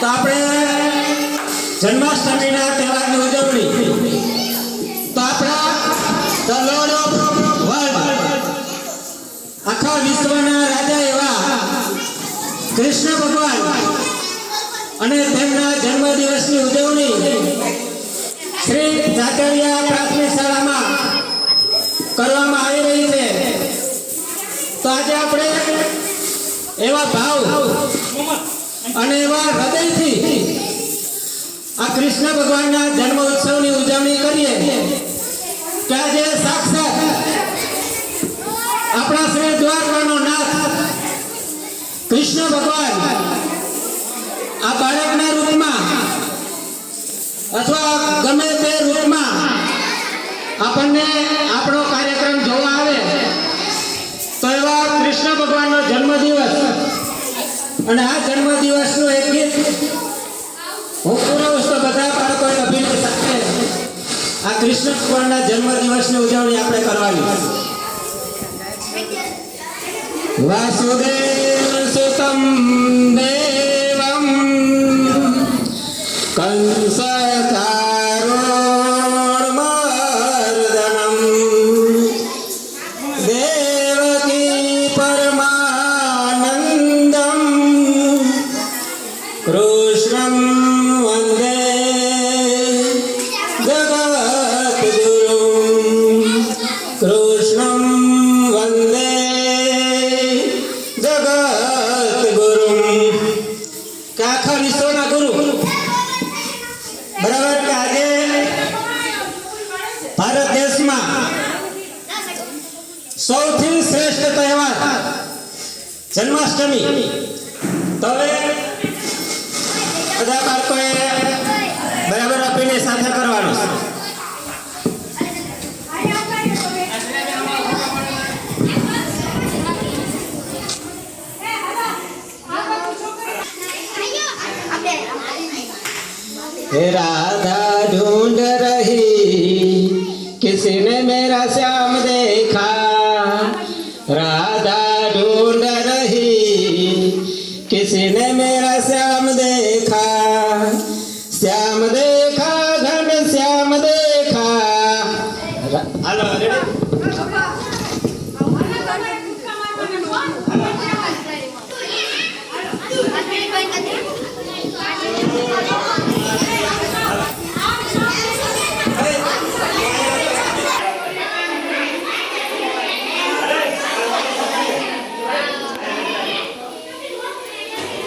તો આપણે જન્માષ્ટમીના તહેવારની ઉજવણી. તો આપણા ઓફ આખા વિશ્વના રાજા એવા કૃષ્ણ ભગવાન અને તેમના જન્મદિવસની ઉજવણી શ્રી ઝાકરિયા પ્રાથમિક શાળામાં કરવામાં આવી રહી છે. તો આજે આપણે એવા ભાવ અને એવા હૃદયથી આ કૃષ્ણ ભગવાનના જન્મ ઉત્સવની ઉજવણી કરીએ કે આજે સાક્ષાત આપણા શ્રી દ્વારકાનો નાથ કૃષ્ણ ભગવાન આ બાળકના રૂપમાં અથવા ગમે તે રૂપમાં આપણને આપણો કાર્યક્રમ જોવા આવે તો એવા કૃષ્ણ ભગવાનનો જન્મદિવસ અને આ જન્મદિવસનું એક ગીત હું પુરાવશ તો બધા બાળકોએ અભિનય સાથે. આ કૃષ્ણ ભગવાનના જન્મદિવસની ઉજવણી આપણે કરવાની. વાસુદેવ સુતમ દેવમ કંસ વિશ્વના ગુરુ બરાબર કે આજે ભારત દેશમાં સૌથી શ્રેષ્ઠ તહેવાર જન્માષ્ટમી. તો હવે બધા બાળકોએ બરાબર આપીને સાથે કરવાનું. राधा ढूंढ रही किसी ने मेरा श्याम देखा राधा ढूंढ रही किसी ने मेरा श्याम देखा श्याम देखा घन श्याम देखा हेलो